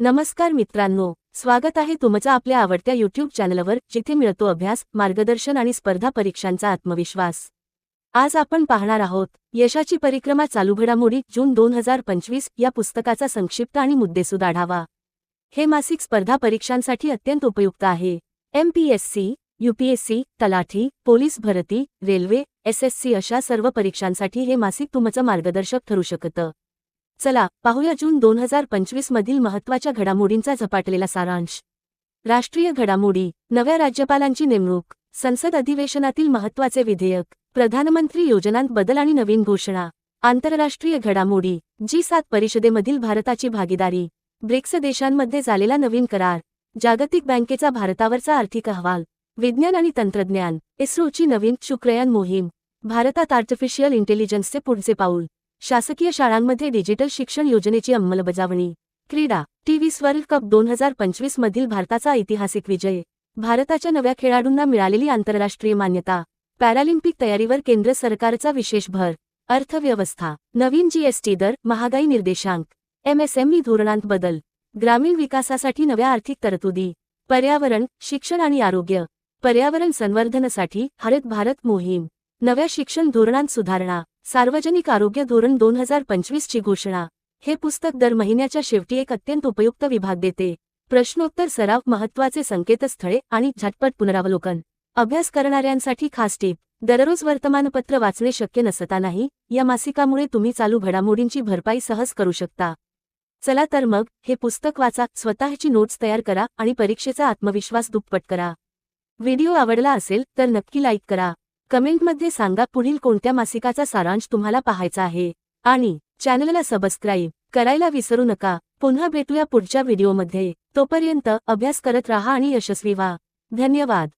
नमस्कार मित्रांनो स्वागत आहे तुमचं आपल्या आवडत्या यूट्यूब चॅनलवर जिथे मिळतो अभ्यास मार्गदर्शन आणि स्पर्धा परीक्षांचा आत्मविश्वास. आज आपण पाहणार आहोत यशाची परिक्रमा चालू घडामोडी जून दोन हजार पंचवीस या पुस्तकाचा संक्षिप्त आणि मुद्देसूद आढावा हे मासिक स्पर्धा परीक्षांसाठी अत्यंत उपयुक्त आहे. एमपीएससी यूपीएससी तलाठी पोलीस भरती रेल्वे एसएससी अशा सर्व परीक्षांसाठी हे मासिक तुमचं मार्गदर्शक ठरू शकतं. चला पाहूया जून दोन हजार पंचवीस मधील महत्त्वाच्या घडामोडींचा झपाटलेला सारांश. राष्ट्रीय घडामोडी नव्या राज्यपालांची नेमणूक संसद अधिवेशनातील महत्त्वाचे विधेयक प्रधानमंत्री योजनांत बदल आणि नवीन घोषणा आंतरराष्ट्रीय घडामोडी जी सात परिषदेमधील भारताची भागीदारी ब्रिक्स देशांमध्ये झालेला नवीन करार जागतिक बँकेचा भारतावरचा आर्थिक अहवाल विज्ञान आणि तंत्रज्ञान इस्रोची नवीन शुक्रयान मोहीम भारतात आर्टिफिशियल इंटेलिजन्सचे पुढचे पाऊल. शासकीय शाळांमध्ये डिजिटल शिक्षण योजनेची अंमलबजावणी. क्रीडा टीव्हीस वर्ल्ड कप दोन हजार पंचवीस मधील भारताचा ऐतिहासिक विजय. भारताच्या नव्या खेळाडूंना मिळालेली आंतरराष्ट्रीय मान्यता. पॅरालिम्पिक तयारीवर केंद्र सरकारचा विशेष भर. अर्थव्यवस्था. नवीन जीएसटी दर महागाई निर्देशांक. एमएसएमई धोरणांत बदल. ग्रामीण विकासासाठी नव्या आर्थिक तरतुदी. पर्यावरण शिक्षण आणि आरोग्य. पर्यावरण संवर्धनासाठी हरित भारत मोहीम. नव्या शिक्षण धोरणांत सुधारणा. सार्वजनिक आरोग्य धोरण दोन हजार पंचवीसची घोषणा. हे पुस्तक दर महिन्याच्या शेवटी एक अत्यंत उपयुक्त विभाग देते. प्रश्नोत्तर सराव महत्त्वाचे संकेतस्थळे आणि झटपट पुनरावलोकन. अभ्यास करणाऱ्यांसाठी खास टीप दररोज वर्तमानपत्र वाचणे शक्य नसतानाही या मासिकामुळे तुम्ही चालू घडामोडींची भरपाई सहज करू शकता. चला तर मग हे पुस्तक वाचा स्वतःची नोट्स तयार करा आणि परीक्षेचा आत्मविश्वास दुप्पट करा. व्हिडिओ आवडला असेल तर नक्की लाईक करा. कमेंटमध्ये सांगा पुढील कोणत्या मासिकाचा सारांश तुम्हाला पाहायचा आहे. आणि चॅनलला सबस्क्राईब करायला विसरू नका. पुन्हा भेटूया पुढच्या व्हिडिओमध्ये. तोपर्यंत अभ्यास करत राहा आणि यशस्वी व्हा. धन्यवाद.